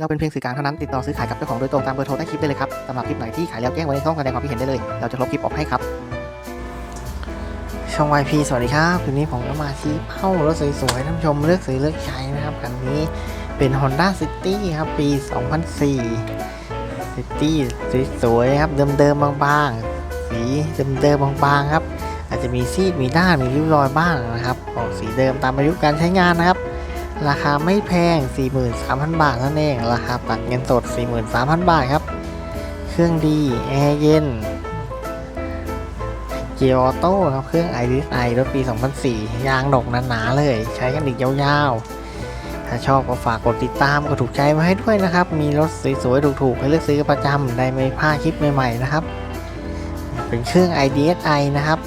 เราเป็นเพียงสื่อกลางเท่านั้นติดต่อซื้อขายกับเจ้าของโดยตรงตามเบอร์โทรใต้คลิปได้เลยครับสำหรับคลิปไหนที่ขายแล้วแจ้งไว้ในช่องแสดงความคิดเห็นได้เลย เราจะลบคลิปออกให้ครับ ช่อง YP สวัสดีครับคืนนี้ผมก็มาชี้เป้ารถสวยๆท่านผู้ชมเลือกซื้อเลือกใช้นะครับคันนี้เป็น Honda City ครับปี 2004 City สวยๆครับเดิมๆบางๆ สีเดิมๆบางๆครับอาจจะมีซีดมีด้านมีริ้วรอยบ้างนะครับออกสีเดิมตามอายุการใช้งานนะครับ ราคาไม่แพง 43,000 บาทนั่นเอง ราคาตัดเงินสด 43,000 บาทครับ เครื่องดี แอร์เย็น เกียร์ออโต้ครับ เครื่อง i d i รถปี 2004 ยางหนกหนาๆเลย ใช้กันอีกยาวๆ ถ้าชอบก็ฝากกดติดตามกดถูกใจมาให้ด้วยนะครับ มีรถสวยๆ ถูกๆ ให้เลือกซื้อประจำได้ไม่พลาดคลิปใหม่ๆ นะครับ เป็นเครื่อง IDSI นะครับ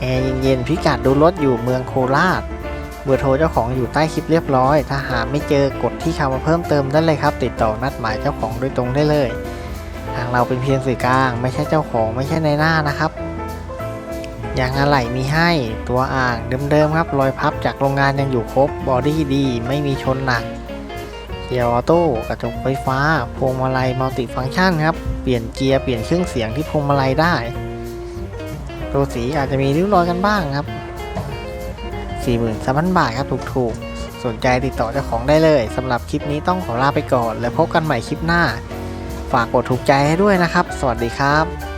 แอร์เย็นๆ พิกัดดูรถอยู่เมืองโคราช เบอร์โทรเจ้าของอยู่ใต้คลิปเรียบร้อย ถ้าหาไม่เจอกดที่คำว่าเพิ่มเติมได้เลยครับ ติดต่อนัดหมายเจ้าของโดยตรงได้เลย ทางเราเป็นเพียงสื่อกลาง ไม่ใช่เจ้าของไม่ใช่ในหน้านะครับ ยางอะไหล่มีให้ตัวอ่างเดิมๆครับ รอยพับจากโรงงานยังอยู่ครบบอดี้ดี ไม่มีชนหนักเกียร์ออโต้กระจกไฟฟ้า พวงมาลัยมัลติฟังก์ชันครับ เปลี่ยนเกียร์เปลี่ยนเครื่องเสียงที่พวงมาลัยได้ ตัวสีอาจจะมีริ้วรอยกันบ้างครับ 43,000 บาทครับถูกๆ สนใจติดต่อเจ้าของได้เลยสำหรับคลิปนี้ต้องขอลาไปก่อน แล้วพบกันใหม่คลิปหน้า ฝากกดถูกใจให้ด้วยนะครับ สวัสดีครับ